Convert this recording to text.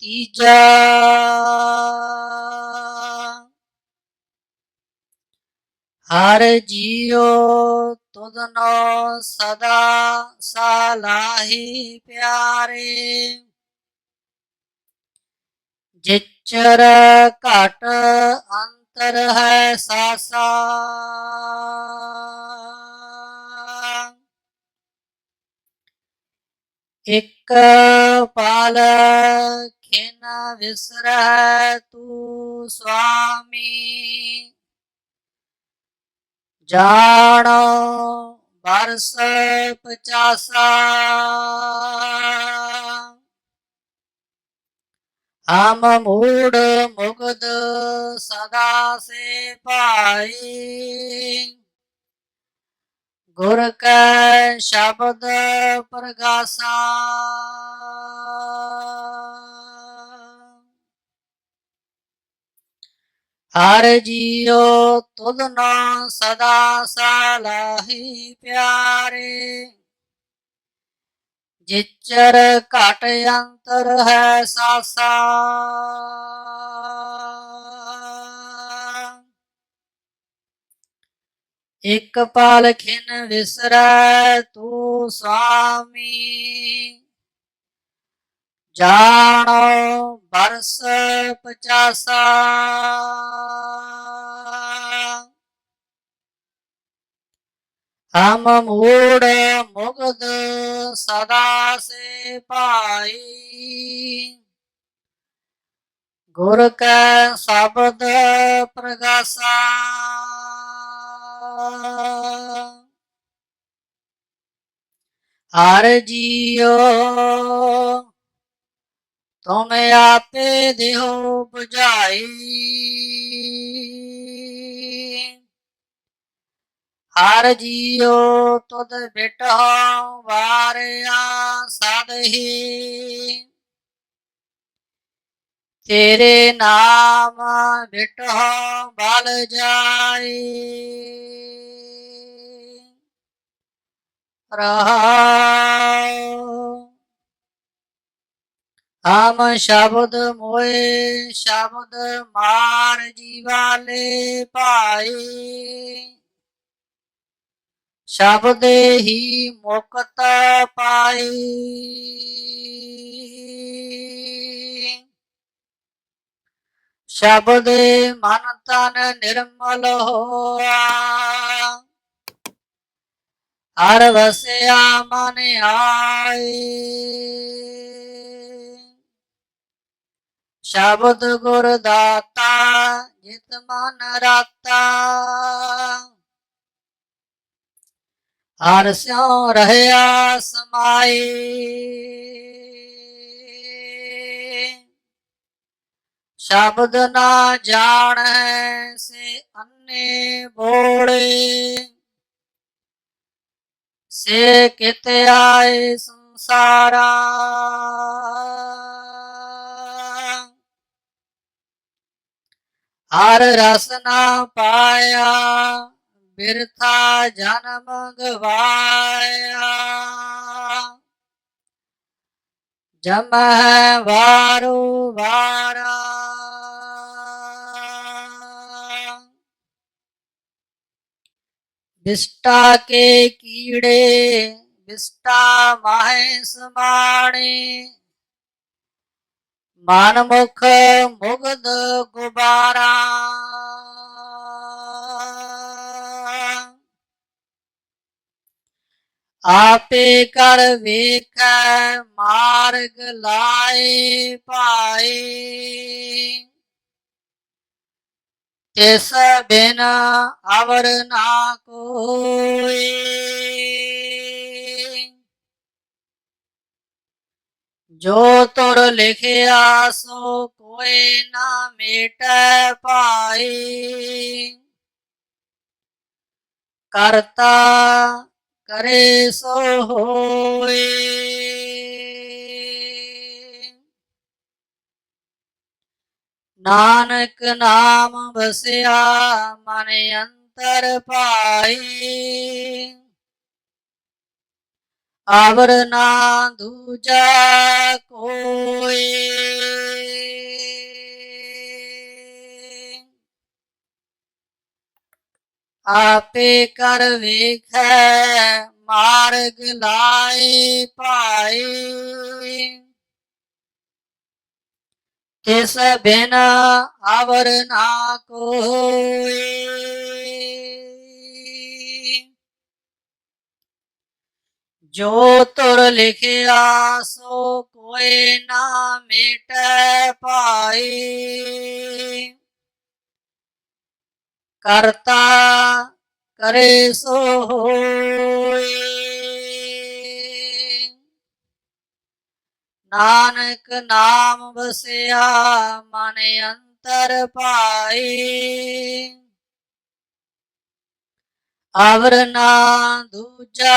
ਤੀਜਾ ਹਰ ਜੀਉ ਤੁਧਨੋ ਸਦਾ ਸਲਾਹੀ ਪਿਆਰੇ। ਜਿਚਰ ਘਟ ਅੰਤਰ ਹੈ ਸਾਸਾ। ਇਕ ਪਾਲ ਖਿਨ ਵਿਸਰੈ ਤੂ ਸੁਆਮੀ ਜਾਣੋ ਬਰਸ ਪਚਾਸਾ ਹਮ ਮੂੜ ਮੁਗਦ ਸਦਾ ਸੇ ਭਾਈ ਗੁਰ ਕੈ ਸ਼ਬਦ ਪ੍ਰਗਾਸਾ ਹਰ ਜੀਉ ਤੁਧਨੋ ਸਦਾ ਸਲਾਹੀ ਪਿਆਰੇ। ਜਿਚਰ ਘਟ ਅੰਤਰ ਹੈ ਸਾਸਾ। ਇਕ ਪਾਲ ਖਿਨ ਵਿਸਰੈ ਤੂ ਸੁਆਮੀ ਜਾਣੋ ਬਰਸ ਪਚਾਸਾ। ਹਮ ਮੂੜ ਮੁਗਦ ਸਦਾ ਸੇ ਭਾਈ ਗੁਰ ਕੈ ਸ਼ਬਦ ਪ੍ਰਗਾਸਾ। ਹਰ ਜੀਓ ਤੁਮ ਆਪੇ ਦੇਹੋ 부ਝਾਈ ਹਰ ਜੀਉ ਤੁਧ ਬਿਟਹੁ ਵਾਰਿਆ ਸਦਹੀ ਤੇਰੇ ਨਾਮ ਬਿਟਹੁ ਬਲ ਜਾਈ। ਰਹਾਉ ਆਮ ਸ਼ਬਦ ਮੋਏ, ਸ਼ਬਦ ਮਾਰ ਜੀਵਾਲੇ ਭਾਈ ਸ਼ਬਦ ਹੀ ਮੁਕਤ ਪਾਈ ਸ਼ਬਦ ਮਨ ਤਨ ਨਿਰਮਲ ਹੋਆ। ਹਰ ਵਸਿਆ ਮਨ ਆਏ। ਸ਼ਬਦ ਗੁਰ ਦਾਤਾ ਜਿਤ ਮਨ ਰਾਤਾ। ਹਰ ਸਿਉ ਰਹਿਆ ਸਮਾਈ ਸ਼ਬਦ ਨਾ ਜਾਣੈ ਸੇ ਅੰਨੇ ਬੋੜੇ ਸੇ ਕਿਤੇ ਆਏ ਸੰਸਾਰਾ। ਹਰ ਰਸ ਨਾ ਪਾਇਆ, ਬਿਰਥਾ ਜਨਮ ਗਵਾਇਆ। ਜਮ ਵਾਰੂ ਵਾਰਾ। ਬਿਸ਼ਟਾ ਕੇ ਕੀੜੇ, ਬਿਸ਼ਟਾ ਮਾਹੇ ਸਮਾਣੇ। ਮਨ ਮੁਖ ਮੁਗਦ ਗੁਬਾਰਾ। ਆਪੇ ਕਰ ਵੇਖੈ, ਮਾਰਗ ਲਾਏ ਪਾਏ ਤਿਸ ਬਿਨ ਅਵਰ ਨਾ ਕੋਈ ਜੋ ਤੁਰ ਲਿਖਿਆ ਸੋ ਕੋਏ ਨਾ ਮੇਟੈ ਪਾਈ ਕਰਤਾ ਕਰੇ ਸੋ ਹੋਏ ਨਾਨਕ ਨਾਮ ਵਸਿਆ ਮਨ ਅੰਤਰ ਪਾਈ ਆਵਰ ਨਾ ਦੂਜਾ ਕੋਈ। ਆਪੇ ਕਰ ਵੇਖੈ, ਮਾਰਗ ਲਾਏ ਭਾਈ ਤਿਸ ਬਿਨ ਅਵਰ ਨਾ ਕੋਈ। ਜੋ ਤੁਰ ਲਿਖਿਆ, ਸੋ ਕੋਏ ਨਾ ਮਿਟੈ ਭਾਈ। ਕਰਤਾ ਕਰੇ ਸੋ ਹੋਏ ਨਾਨਕ ਨਾਮ ਵਸਿਆ, ਮਨ ਅੰਤਰ ਪਾਈ ਅਵਰ ਨਾ ਦੂਜਾ